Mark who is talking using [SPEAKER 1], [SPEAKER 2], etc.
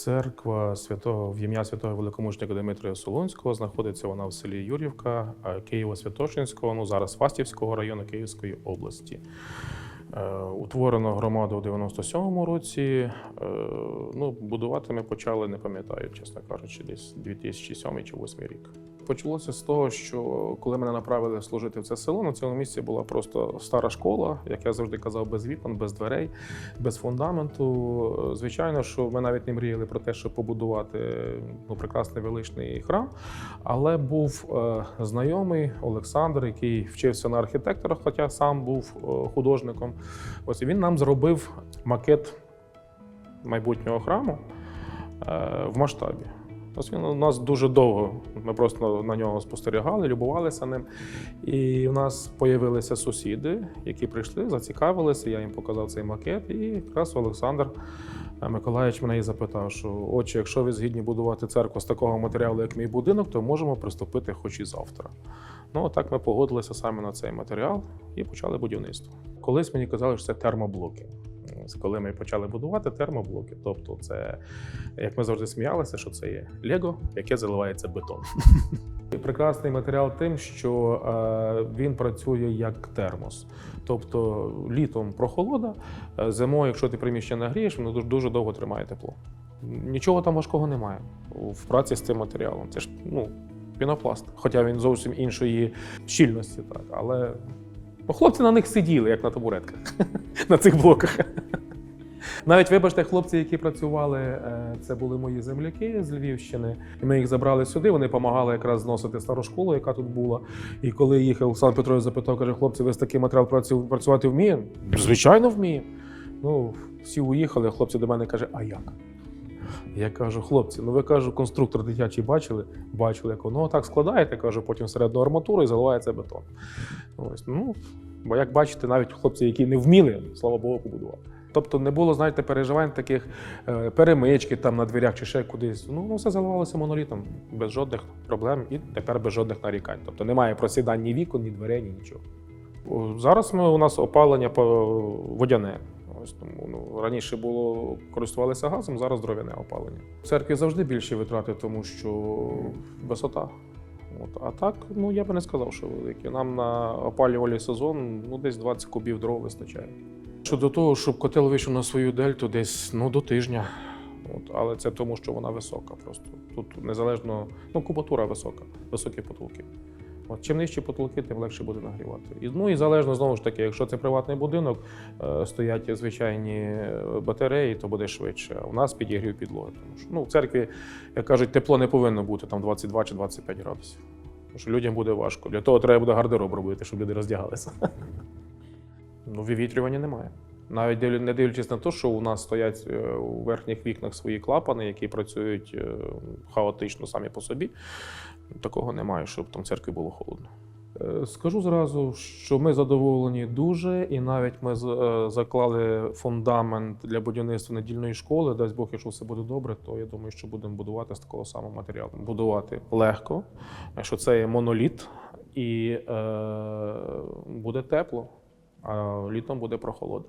[SPEAKER 1] Церква святого в ім'я святого великомучника Дмитрія Солонського знаходиться вона в селі Юрівка е, Києво-Святошинського, ну зараз Фастівського району Київської області. Е, Утворено громаду у 97-му році. Е, Ну, будувати ми почали, не пам'ятаю, чесно кажучи, десь 2007 чи 2008 рік. Почалося з того, що коли мене направили служити в це село, на цьому місці була просто стара школа, як я завжди казав, без вікон, без дверей, без фундаменту. Звичайно, що ми навіть не мріяли про те, щоб побудувати ну, прекрасний величний храм. Але був е, знайомий Олександр, який вчився на архітектора, хоча сам був художником. Ось він нам зробив макет майбутнього храму е, в масштабі. Ось він у нас дуже довго. Ми просто на нього спостерігали, любувалися ним. І в нас з'явилися сусіди, які прийшли, зацікавилися. Я їм показав цей макет. І якраз Олександр е, Миколаївич мене і запитав, що отче, якщо ви згідні будувати церкву з такого матеріалу, як мій будинок, то можемо приступити хоч і завтра. Ну, так ми погодилися саме на цей матеріал і почали будівництво. Колись мені казали, що це термоблоки. Коли ми почали будувати термоблоки, тобто це, як ми завжди сміялися, що це є Лего, яке заливається бетон. Прекрасний матеріал тим, що е, він працює як термос. Тобто літом прохолода, е, зимою, якщо ти приміщення нагрієш, воно дуже, дуже довго тримає тепло. Нічого там важкого немає в праці з цим матеріалом. Це ж ну, пінопласт, хоча він зовсім іншої щільності, так. Але ну, хлопці на них сиділи, як на табуретках, на цих блоках. Навіть вибачте, хлопці, які працювали, е, це були мої земляки з Львівщини. Ми їх забрали сюди. Вони допомагали якраз зносити стару школу, яка тут була. І коли їхав Олександр Петрович запитав, каже: хлопці, ви з таким матеріалом працювати вмієте? Звичайно, вміємо. Ну, всі уїхали, хлопці до мене каже, а як? Я кажу, хлопці, ну ви кажу, конструктор дитячий бачили? Бачили, як воно так складаєте, кажу, потім всередину арматуру і заливається бетон. Ось, ну, бо як бачите, навіть хлопці, які не вміли, слава Богу, побудували. Тобто не було, знаєте, переживань таких е, перемички там на дверях чи ще кудись. Ну, ну все заливалося монолітом, без жодних проблем і тепер без жодних нарікань. Тобто немає просідань ні вікон, ні дверей, ні нічого. Зараз ми, у нас опалення по водяне. Ось тому ну, раніше було користувалися газом, зараз дров'яне опалення. В церкві завжди більші витрати, тому що висота. От. А так, ну я би не сказав, що великі. Нам на опалювальний сезон ну, десь 20 кубів дров вистачає. Щодо того, щоб котел вийшов на свою дельту десь ну, до тижня. От, але це тому, що вона висока. Просто тут незалежно, ну, кубатура висока, високі потолки. От, чим нижчі потолки, тим легше буде нагрівати. Ну і залежно знову ж таки, якщо це приватний будинок, е, стоять звичайні е, батареї, то буде швидше. А у нас підігрів підлоги. Тому що ну, в церкві, як кажуть, тепло не повинно бути там 22 чи 25 градусів. Тому що людям буде важко. Для того треба буде гардероб робити, щоб люди роздягалися. Ну, вивітрювання немає. Навіть не дивлячись на те, що у нас стоять е, у верхніх вікнах свої клапани, які працюють е, хаотично самі по собі. Такого немає, щоб там церкві було холодно. Е, Скажу зразу, що ми задоволені дуже, і навіть ми заклали фундамент для будівництва недільної школи. Дасть Бог, якщо все буде добре, то я думаю, що будемо будувати з такого самого матеріалу. Будувати легко, що це є моноліт, і е, буде тепло, а літом буде прохолода.